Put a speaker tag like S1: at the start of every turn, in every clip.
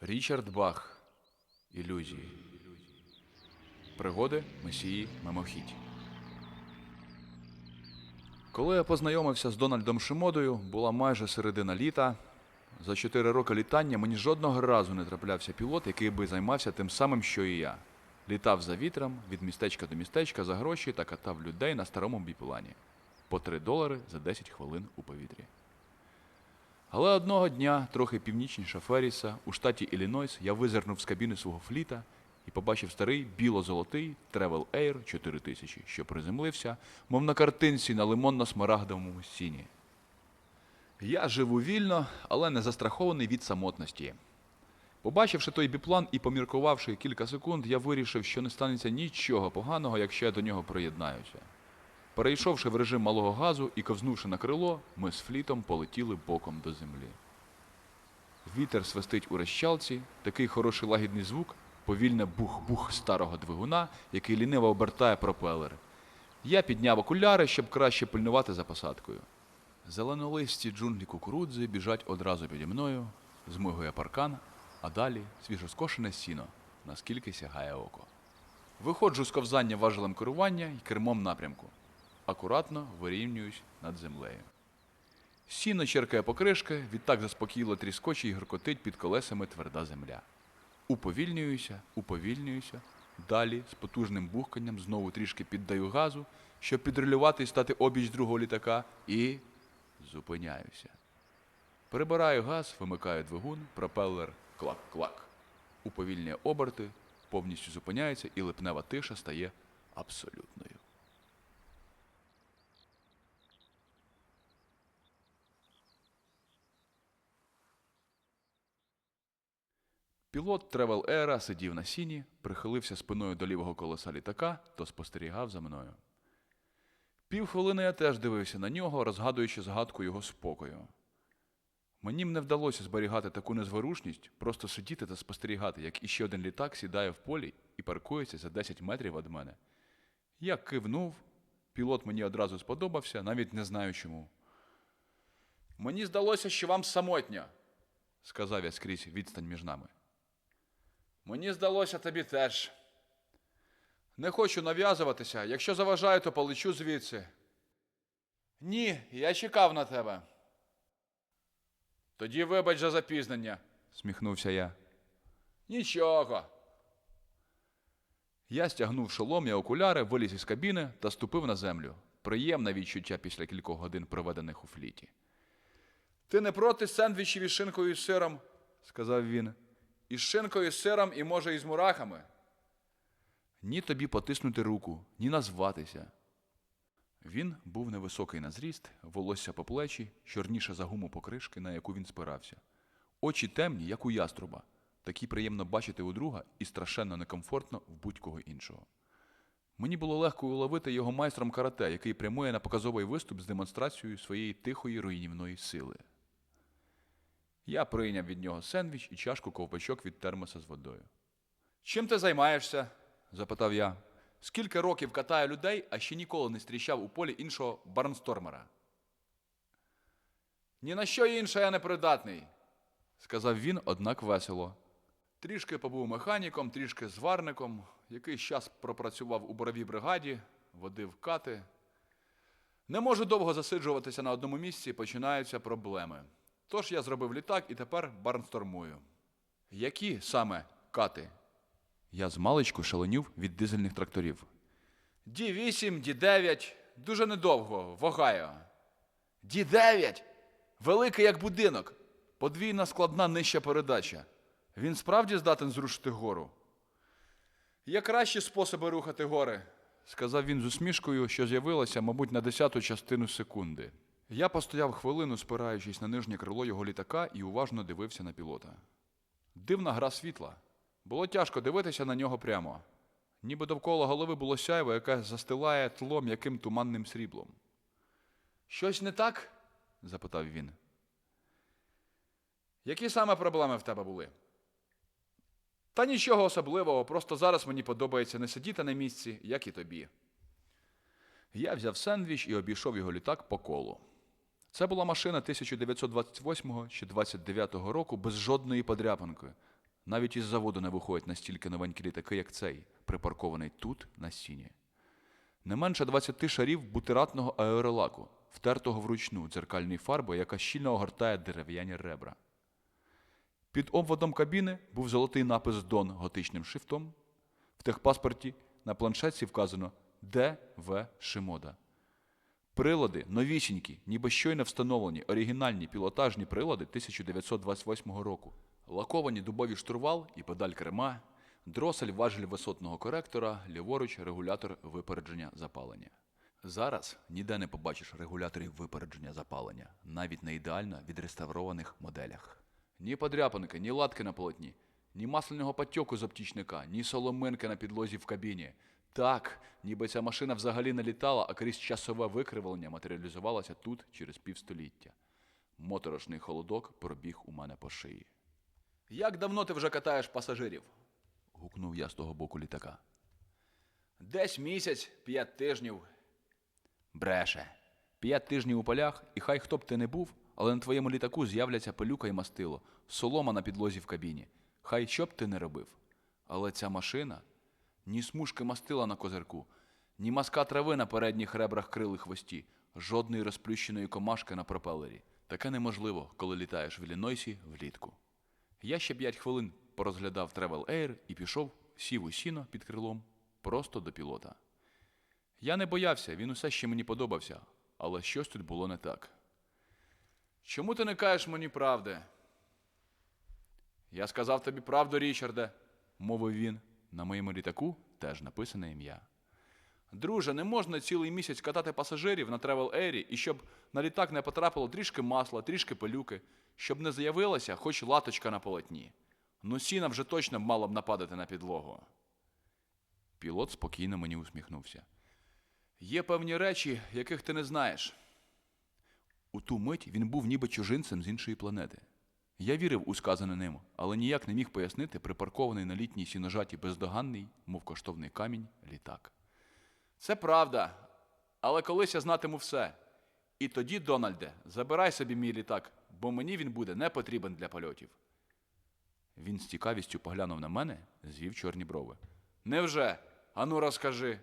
S1: Річард Бах. Ілюзії. Пригоди Месії Мимохідь. Коли я познайомився з Дональдом Шимодою, була майже середина літа. За чотири роки літання мені жодного разу не траплявся пілот, який би займався тим самим, що і я. Літав за вітром від містечка до містечка за гроші та катав людей на старому біплані. По 3 долари за 10 хвилин у повітрі. Але одного дня, трохи північніше Ферріса, у штаті Іллінойс, я визирнув з кабіни свого фліта і побачив старий біло-золотий Travel Air 4000, що приземлився, мов на картинці на лимонно-смарагдовому сіні. Я живу вільно, але не застрахований від самотності. Побачивши той біплан і поміркувавши кілька секунд, я вирішив, що не станеться нічого поганого, якщо я до нього приєднаюся. Перейшовши в режим малого газу і ковзнувши на крило, ми з флітом полетіли боком до землі. Вітер свистить у розчалці, такий хороший лагідний звук, повільне бух-бух старого двигуна, який ліниво обертає пропелери. Я підняв окуляри, щоб краще пильнувати за посадкою. Зеленолисті джунглі кукурудзи біжать одразу піді мною, змигує паркан, а далі свіжоскошене сіно, наскільки сягає око. Виходжу з ковзання важелем керування і кермом напрямку. Акуратно вирівнююсь над землею. Сіно черкає покришки, відтак заспокійно тріскоче і гркотить під колесами тверда земля. Уповільнююся, уповільнююся. Далі з потужним бухканням знову трішки піддаю газу, щоб підрулювати і стати обіч другого літака, і зупиняюся. Прибираю газ, вимикаю двигун, пропелер клак-клак. Уповільнює оберти, повністю зупиняється, і липнева тиша стає абсолютною. Пілот Travel Air сидів на сіні, прихилився спиною до лівого колеса літака, то спостерігав за мною. Півхвилини я теж дивився на нього, розгадуючи згадку його спокою. Мені б не вдалося зберігати таку незворушність, просто сидіти та спостерігати, як іще один літак сідає в полі і паркується за 10 метрів від мене. Я кивнув, пілот мені одразу сподобався, навіть не знаю чому. Мені здалося, що вам самотньо, сказав я скрізь відстань між нами. Мені здалося тобі теж. Не хочу нав'язуватися. Якщо заважаю, то полечу звідси. Ні, я чекав на тебе. Тоді вибач за запізнення, сміхнувся я. Нічого. Я стягнув шолом і окуляри, виліз із кабіни та ступив на землю. Приємне відчуття після кількох годин, проведених у фліті. Ти не проти сендвічів із шинкою і сиром, сказав він. Із шинкою, з сиром і, може, із мурахами. Ні тобі потиснути руку, ні назватися. Він був невисокий на зріст, волосся по плечі, чорніше за гуму покришки, на яку він спирався. Очі темні, як у яструба. Такі приємно бачити у друга і страшенно некомфортно в будь-кого іншого. Мені було легко уловити його майстром карате, який прямує на показовий виступ з демонстрацією своєї тихої руйнівної сили. Я прийняв від нього сендвіч і чашку ковпачок від термоса з водою. Чим ти займаєшся? запитав я. Скільки років катаю людей, а ще ніколи не зустрічав у полі іншого барнстормера. Ні на що інше я не придатний, сказав він, однак весело. Трішки побув механіком, трішки зварником, якийсь час пропрацював у боровій бригаді, водив кати. Не можу довго засиджуватися на одному місці, починаються проблеми. Тож я зробив літак і тепер барнстормую. Які саме кати? Я змалечку шаленів від дизельних тракторів. Ді-8, Ді-9, дуже недовго, в Огайо. Ді-9! Великий як будинок, подвійна складна нижча передача. Він справді здатен зрушити гору. Є кращі способи рухати гори, сказав він з усмішкою, що з'явилася, мабуть, на десяту частину секунди. Я постояв хвилину, спираючись на нижнє крило його літака, і уважно дивився на пілота. Дивна гра світла. Було тяжко дивитися на нього прямо. Ніби довкола голови було сяйво, яке застилає тло м'яким туманним сріблом. Щось не так? запитав він. Які саме проблеми в тебе були? Та нічого особливого, просто зараз мені подобається не сидіти на місці, як і тобі. Я взяв сендвіч і обійшов його літак по колу. Це була машина 1928 чи 29 року без жодної подряпинки. Навіть із заводу не виходять настільки новенькі літаки, як цей, припаркований тут, на стіні. Не менше 20 шарів бутиратного аеролаку, втертого вручну дзеркальною фарбою, яка щільно огортає дерев'яні ребра. Під обводом кабіни був золотий напис Дон готичним шрифтом. В техпаспорті на планшетці вказано Д.В. Шимода. Прилади новісінькі, ніби щойно встановлені, оригінальні пілотажні прилади 1928 року. Лаковані дубові штурвал і педаль керма, дросель важель висотного коректора, ліворуч регулятор випередження запалення. Зараз ніде не побачиш регуляторів випередження запалення, навіть на ідеально відреставрованих моделях. Ні подряпинки, ні латки на полотні, ні масляного потьоку з оптічника, ні соломинки на підлозі в кабіні. Так, ніби ця машина взагалі не літала, а крізь часове викривлення матеріалізувалася тут через півстоліття. Моторошний холодок пробіг у мене по шиї. Як давно ти вже катаєш пасажирів? гукнув я з того боку літака. Десь місяць, п'ять тижнів. Бреше. П'ять тижнів у полях, і хай хто б ти не був, але на твоєму літаку з'являться пилюка і мастило, солома на підлозі в кабіні. Хай що б ти не робив. Але ця машина ні смужки мастила на козирку, ні маска трави на передніх ребрах крил і хвості, жодної розплющеної комашки на пропелері. Таке неможливо, коли літаєш в Іллінойсі влітку. Я ще п'ять хвилин порозглядав Travel Air і пішов, сів у сіно під крилом, просто до пілота. Я не боявся, він усе ще мені подобався, але щось тут було не так. Чому ти не кажеш мені правди? Я сказав тобі правду, Річарде, мовив він. На моєму літаку теж написане ім'я. Друже, не можна цілий місяць катати пасажирів на Travel Air, і щоб на літак не потрапило трішки масла, трішки пилюки, щоб не з'явилася хоч латочка на полотні. Ну сіна вже точно мало б нападати на підлогу. Пілот спокійно мені усміхнувся. Є певні речі, яких ти не знаєш. У ту мить він був ніби чужинцем з іншої планети. Я вірив у сказане ним, але ніяк не міг пояснити припаркований на літній сіножаті бездоганний, мов коштовний камінь, літак. Це правда, але колись я знатиму все. І тоді, Дональде, забирай собі мій літак, бо мені він буде не потрібен для польотів. Він з цікавістю поглянув на мене, звів чорні брови. Невже? Ану, розкажи.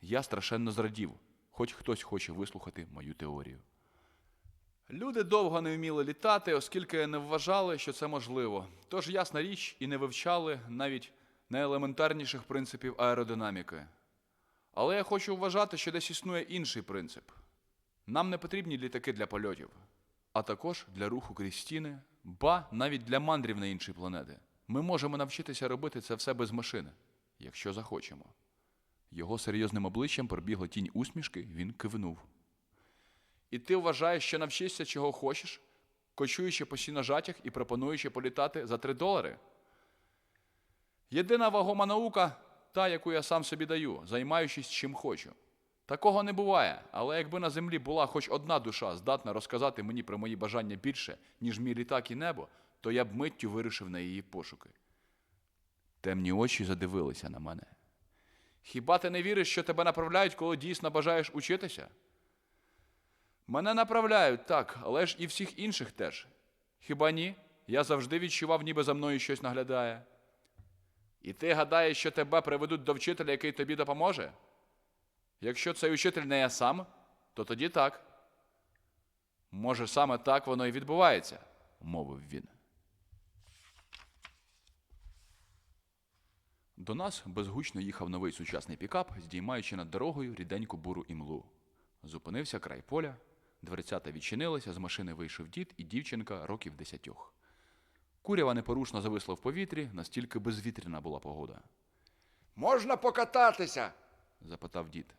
S1: Я страшенно зрадів, хоч хтось хоче вислухати мою теорію. Люди довго не вміли літати, оскільки не вважали, що це можливо. Тож, ясна річ, і не вивчали навіть найелементарніших принципів аеродинаміки. Але я хочу вважати, що десь існує інший принцип. Нам не потрібні літаки для польотів, а також для руху крізь стіни, ба навіть для мандрів на інші планети. Ми можемо навчитися робити це все без машини, якщо захочемо. Його серйозним обличчям пробігла тінь усмішки, він кивнув. І ти вважаєш, що навчишся чого хочеш, кочуючи по сіножатях і пропонуючи політати за 3 долари? Єдина вагома наука та, яку я сам собі даю, займаючись чим хочу. Такого не буває, але якби на землі була хоч одна душа, здатна розказати мені про мої бажання більше, ніж мій літак і небо, то я б миттю вирушив на її пошуки. Темні очі задивилися на мене. Хіба ти не віриш, що тебе направляють, коли дійсно бажаєш учитися? Мене направляють, так, але ж і всіх інших теж. Хіба ні? Я завжди відчував, ніби за мною щось наглядає. І ти гадаєш, що тебе приведуть до вчителя, який тобі допоможе? Якщо цей учитель не я сам, то тоді так. Може, саме так воно і відбувається, мовив він. До нас безгучно їхав новий сучасний пікап, здіймаючи над дорогою ріденьку буру імлу. Зупинився край поля, дверцята відчинилися, з машини вийшов дід і дівчинка років десятьох. Курява непорушно зависла в повітрі, настільки безвітряна була погода.
S2: Можна покататися.
S1: запитав дід.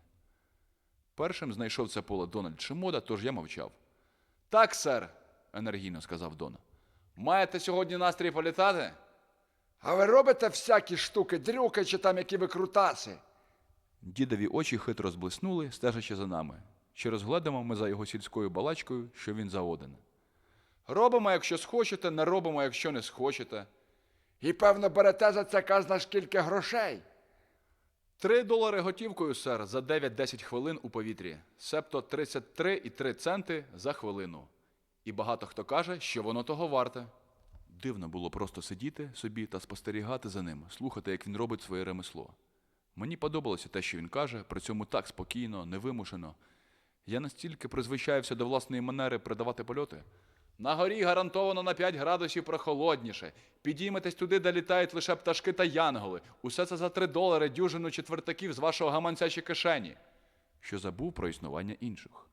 S1: Першим знайшов це поле Дональд Шимода, тож я мовчав. Так, сер, енергійно сказав Дон. Маєте сьогодні настрій політати?
S2: А ви робите всякі штуки, дрюки чи там які викрутаси?
S1: Дідові очі хитро зблиснули, стежачи за нами. Чи розгледимо ми за його сільською балачкою, що він за. Робимо, якщо схочете, не робимо, якщо не схочете.
S2: І певно берете за це казна скільки грошей.
S1: Три долари готівкою, сер, за 9-10 хвилин у повітрі, себто 33,3 центи за хвилину. І багато хто каже, що воно того варте. Дивно було просто сидіти собі та спостерігати за ним, слухати, як він робить своє ремесло. Мені подобалося те, що він каже, при цьому так спокійно, невимушено. Я настільки призвичаєвся до власної манери придавати польоти. На горі гарантовано на 5 градусів прохолодніше. Підійметесь туди, де літають лише пташки та янголи. Усе це за 3 долари дюжину четвертаків з вашого гаманця чи кишені. Що забув про існування інших.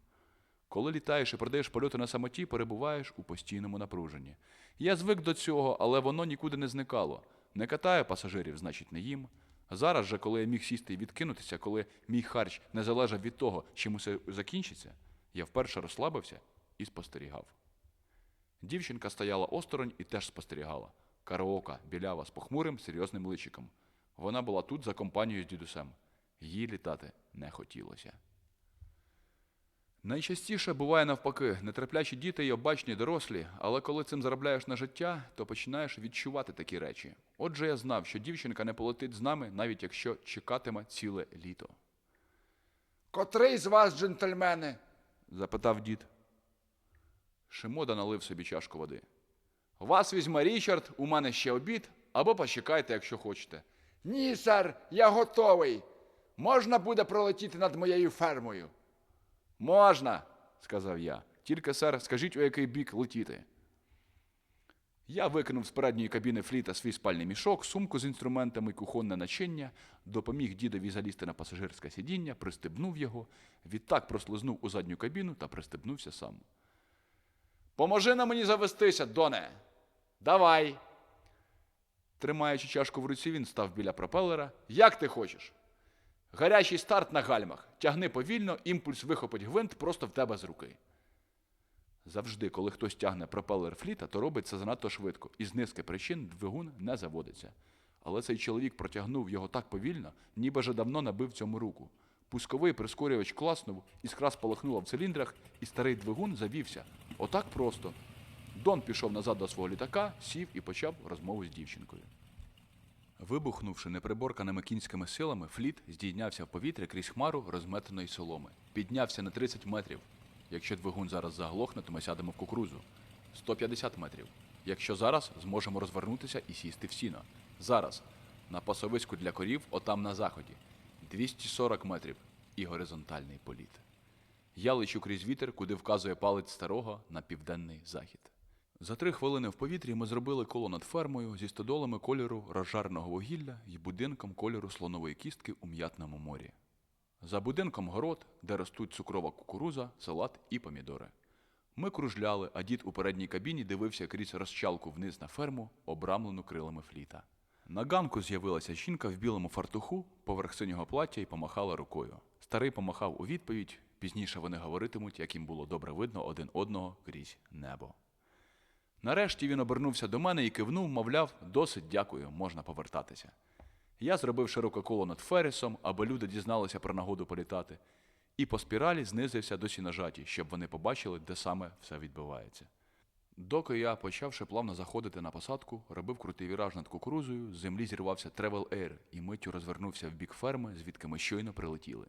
S1: Коли літаєш і продаєш польоти на самоті, перебуваєш у постійному напруженні. Я звик до цього, але воно нікуди не зникало. Не катаю пасажирів, значить, не їм. Зараз же, коли я міг сісти і відкинутися, коли мій харч не залежав від того, чим усе закінчиться, я вперше розслабився і спостерігав. Дівчинка стояла осторонь і теж спостерігала. Караока, білява, з похмурим, серйозним личиком. Вона була тут за компанією з дідусем. Їй літати не хотілося. Найчастіше буває навпаки, нетерплячі діти й обачні дорослі, але коли цим заробляєш на життя, то починаєш відчувати такі речі. Отже, я знав, що дівчинка не полетить з нами, навіть якщо чекатиме ціле літо.
S2: Котрий з вас, джентльмени?
S1: запитав дід. Шимода налив собі чашку води. Вас візьме Річард, у мене ще обід, або почекайте, якщо хочете.
S2: Ні, сер, я готовий. Можна буде пролетіти над моєю фермою.
S1: Можна, сказав я. Тільки, сер, скажіть, у який бік летіти. Я викинув з передньої кабіни фліта свій спальний мішок, сумку з інструментами, кухонне начиння, допоміг дідові залізти на пасажирське сидіння, пристебнув його, відтак прослизнув у задню кабіну та пристебнувся сам. Поможи на мені завестися, Доне. Давай. Тримаючи чашку в руці, він став біля пропелера. Як ти хочеш? Гарячий старт на гальмах. Тягни повільно, імпульс вихопить гвинт просто в тебе з руки. Завжди, коли хтось тягне пропелер фліта, то робить це занадто швидко, і з низки причин двигун не заводиться. Але цей чоловік протягнув його так повільно, ніби вже давно набив цьому руку. Пусковий прискорювач класнув, іскра спалахнула в циліндрах, і старий двигун завівся. Отак просто. Дон пішов назад до свого літака, сів і почав розмову з дівчинкою. Вибухнувши неприборканими кінськими силами, фліт здійнявся в повітря крізь хмару розметеної соломи. Піднявся на 30 метрів. Якщо двигун зараз заглохне, то ми сядемо в кукурузу. 150 метрів. Якщо зараз зможемо розвернутися і сісти в сіно. Зараз. На пасовиську для корів, отам на заході. 240 метрів і горизонтальний політ. Я лечу крізь вітер, куди вказує палець старого на південний захід. За три хвилини в повітрі ми зробили коло над фермою зі стодолами кольору розжареного вугілля і будинком кольору слонової кістки у м'ятному морі. За будинком город, де ростуть цукрова кукуруза, салат і помідори. Ми кружляли, а дід у передній кабіні дивився крізь розчалку вниз на ферму, обрамлену крилами фліта. На ганку з'явилася жінка в білому фартуху поверх синього плаття і помахала рукою. Старий помахав у відповідь. Пізніше вони говоритимуть, як їм було добре видно один одного крізь небо. Нарешті він обернувся до мене і кивнув, мовляв, досить дякую, можна повертатися. Я зробив широке коло над Феррісом, аби люди дізналися про нагоду політати, і по спіралі знизився до сіножаті, щоб вони побачили, де саме все відбувається. Доки я, почавши плавно заходити на посадку, робив крутий віраж над кукурузою, з землі зірвався Travel Air і миттю розвернувся в бік ферми, звідки ми щойно прилетіли.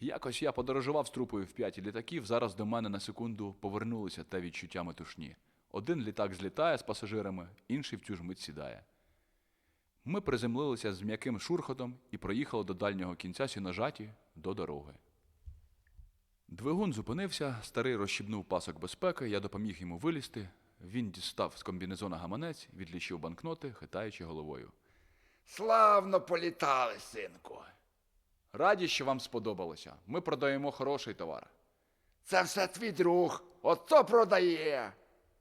S1: Якось я подорожував з трупою в п'ять літаків, зараз до мене на секунду повернулися те відчуття метушні. Один літак злітає з пасажирами, інший в цю ж мить сідає. Ми приземлилися з м'яким шурхотом і проїхали до дальнього кінця сіножаті до дороги. Двигун зупинився, старий розщібнув пасок безпеки, я допоміг йому вилізти. Він дістав з комбінезона гаманець, відлічив банкноти, хитаючи головою.
S2: Славно політали, синку.
S1: Раді, що вам сподобалося. Ми продаємо хороший товар.
S2: Це все твій друг. Ото продає.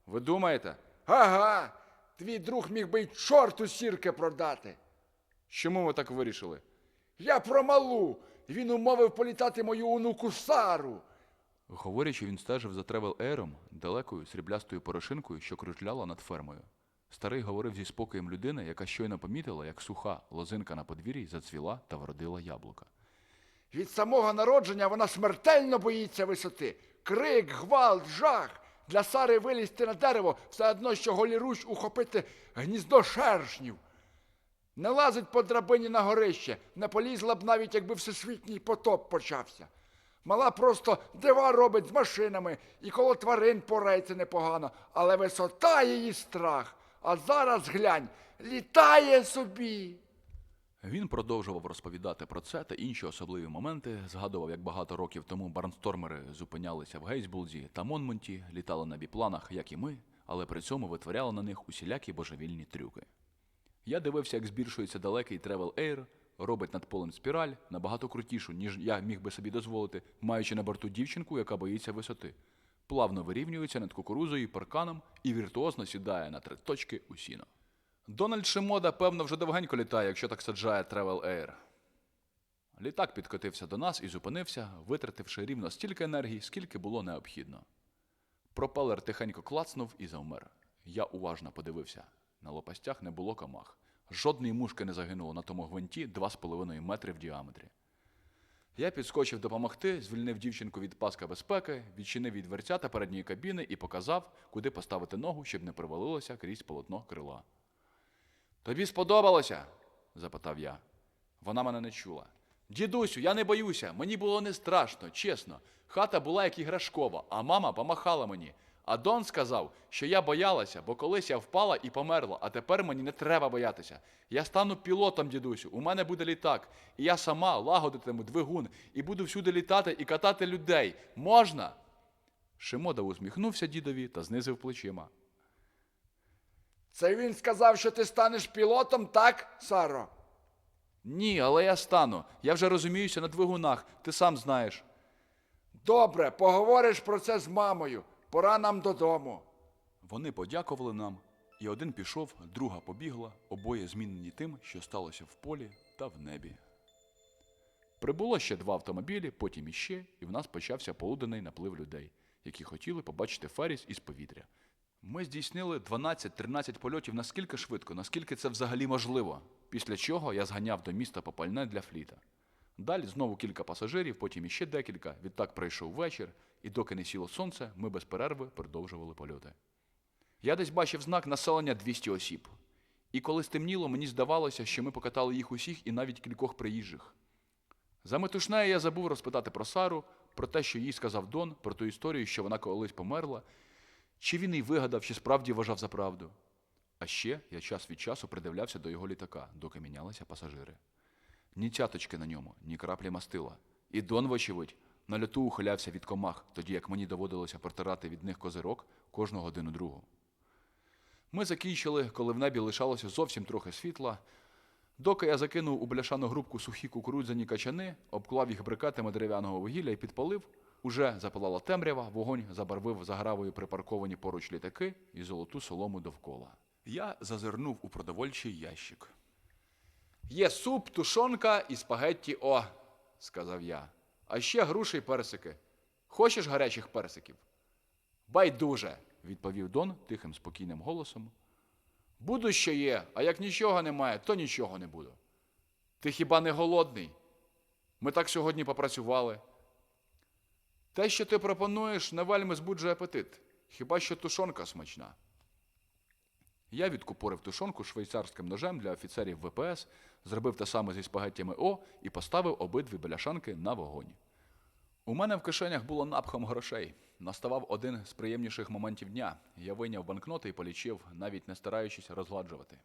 S1: Ви думаєте,
S2: Ага. Твій друг міг би й чорту сірки продати.
S1: чому ви так вирішили?
S2: Я про малу. Він умовив політати мою онуку Сару.
S1: Говорячи, він стежив за Тревел Ейром, далекою сріблястою порошинкою, що кружляла над фермою. Старий говорив зі спокоєм людини, яка щойно помітила, як суха лозинка на подвір'ї зацвіла та вродила яблука.
S2: Від самого народження вона смертельно боїться висоти. Крик, гвалт, жах. Для Сари вилізти на дерево все одно, що голіруч ухопити гніздо шершнів. Не лазить по драбині на горище, не полізла б навіть, якби всесвітній потоп почався. Мала просто дива робить з машинами і коло тварин порається непогано, але висота її страх. А зараз глянь, літає собі.
S1: Він продовжував розповідати про це та інші особливі моменти, згадував, як багато років тому барнстормери зупинялися в Гейсбулзі та Монмонті, літали на біпланах, як і ми, але при цьому витворяли на них усілякі божевільні трюки. Я дивився, як збільшується далекий Travel Air, робить над полем спіраль набагато крутішу, ніж я міг би собі дозволити, маючи на борту дівчинку, яка боїться висоти. Плавно вирівнюється над кукурузою і парканом і віртуозно сідає на три точки у сіно. Дональд Шимода, певно, вже довгенько літає, якщо так саджає Travel Air. Літак підкотився до нас і зупинився, витративши рівно стільки енергії, скільки було необхідно. Пропелер тихенько клацнув і завмер. Я уважно подивився. На лопастях не було комах. Жодної мушки не загинуло на тому гвинті 2,5 метри в діаметрі. Я підскочив допомогти, звільнив дівчинку від паска безпеки, відчинив від дверцята передньої кабіни і показав, куди поставити ногу, щоб не провалилося крізь полотно крила. Тобі сподобалося? запитав я. Вона мене не чула. Дідусю, я не боюся, мені було не страшно, чесно. Хата була як іграшкова, а мама помахала мені. А Дон сказав, що я боялася, бо колись я впала і померла, а тепер мені не треба боятися. Я стану пілотом, дідусю, у мене буде літак, і я сама лагодитиму двигун і буду всюди літати і катати людей. Можна? Шимода усміхнувся дідові та знизив плечима.
S2: Це він сказав, що ти станеш пілотом, так, Саро?
S1: Ні, але я стану. Я вже розуміюся на двигунах, ти сам знаєш.
S2: Добре, поговориш про це з мамою. Пора нам додому.
S1: Вони подякували нам, і один пішов, друга побігла, обоє змінені тим, що сталося в полі та в небі. Прибуло ще два автомобілі, потім іще, і в нас почався полуденний наплив людей, які хотіли побачити Ферріс із повітря. Ми здійснили 12-13 польотів наскільки швидко, наскільки це взагалі можливо, після чого я зганяв до міста попальне для фліта. Далі знову кілька пасажирів, потім іще декілька. Відтак прийшов вечір, і доки не сіло сонце, ми без перерви продовжували польоти. Я десь бачив знак населення 200 осіб. І коли стемніло, мені здавалося, що ми покатали їх усіх і навіть кількох приїжджих. За метушнею я забув розпитати про Сару, про те, що їй сказав Дон, про ту історію, що вона колись померла, чи він їй вигадав, чи справді вважав за правду. А ще я час від часу придивлявся до його літака, доки мінялися пасажири. Ні цяточки на ньому, ні краплі мастила. І Дон, вочевидь, на льоту ухилявся від комах, тоді як мені доводилося протирати від них козирок кожну годину другу. Ми закінчили, коли в небі лишалося зовсім трохи світла. Доки я закинув у бляшану грубку сухі кукурудзяні качани, обклав їх брикетами дерев'яного вугілля і підпалив, уже запалала темрява, вогонь забарвив загравою припарковані поруч літаки і золоту солому довкола. Я зазирнув у продовольчий ящик. Є суп, тушонка і спагетті О, сказав я. А ще груші й персики. Хочеш гарячих персиків? Байдуже, відповів Дон тихим спокійним голосом. Буду, що є, а як нічого немає, то нічого не буду. Ти хіба не голодний? Ми так сьогодні попрацювали. Те, що ти пропонуєш, не вельми збуджує апетит, хіба що тушонка смачна. Я відкупорив тушонку швейцарським ножем для офіцерів ВПС, зробив те саме зі спагеттями О і поставив обидві бляшанки на вогонь. У мене в кишенях було напхом грошей. Наставав один з приємніших моментів дня. Я вийняв банкноти і полічив, навіть не стараючись розгладжувати.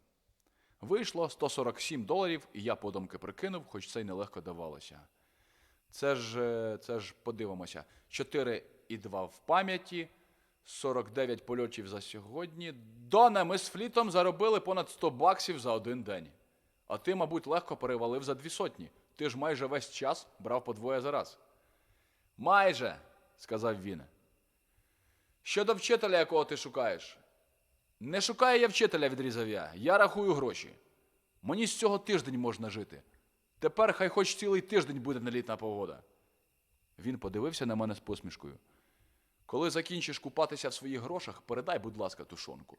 S1: Вийшло 147 доларів, і я подумки прикинув, хоч це й нелегко давалося. Це ж, е, це ж подивимося, 4 і 2 в пам'яті, 49 польотів за сьогодні. Доне, ми з флітом заробили понад 100 баксів за один день. А ти, мабуть, легко перевалив за дві сотні. Ти ж майже весь час брав по двоє за раз. Майже, сказав він. Щодо вчителя, якого ти шукаєш. Не шукаю я вчителя, відрізав я. Я рахую гроші. Мені з цього тиждень можна жити. Тепер хай хоч цілий тиждень буде нелітна погода. Він подивився на мене з посмішкою. Коли закінчиш купатися в своїх грошах, передай, будь ласка, тушонку.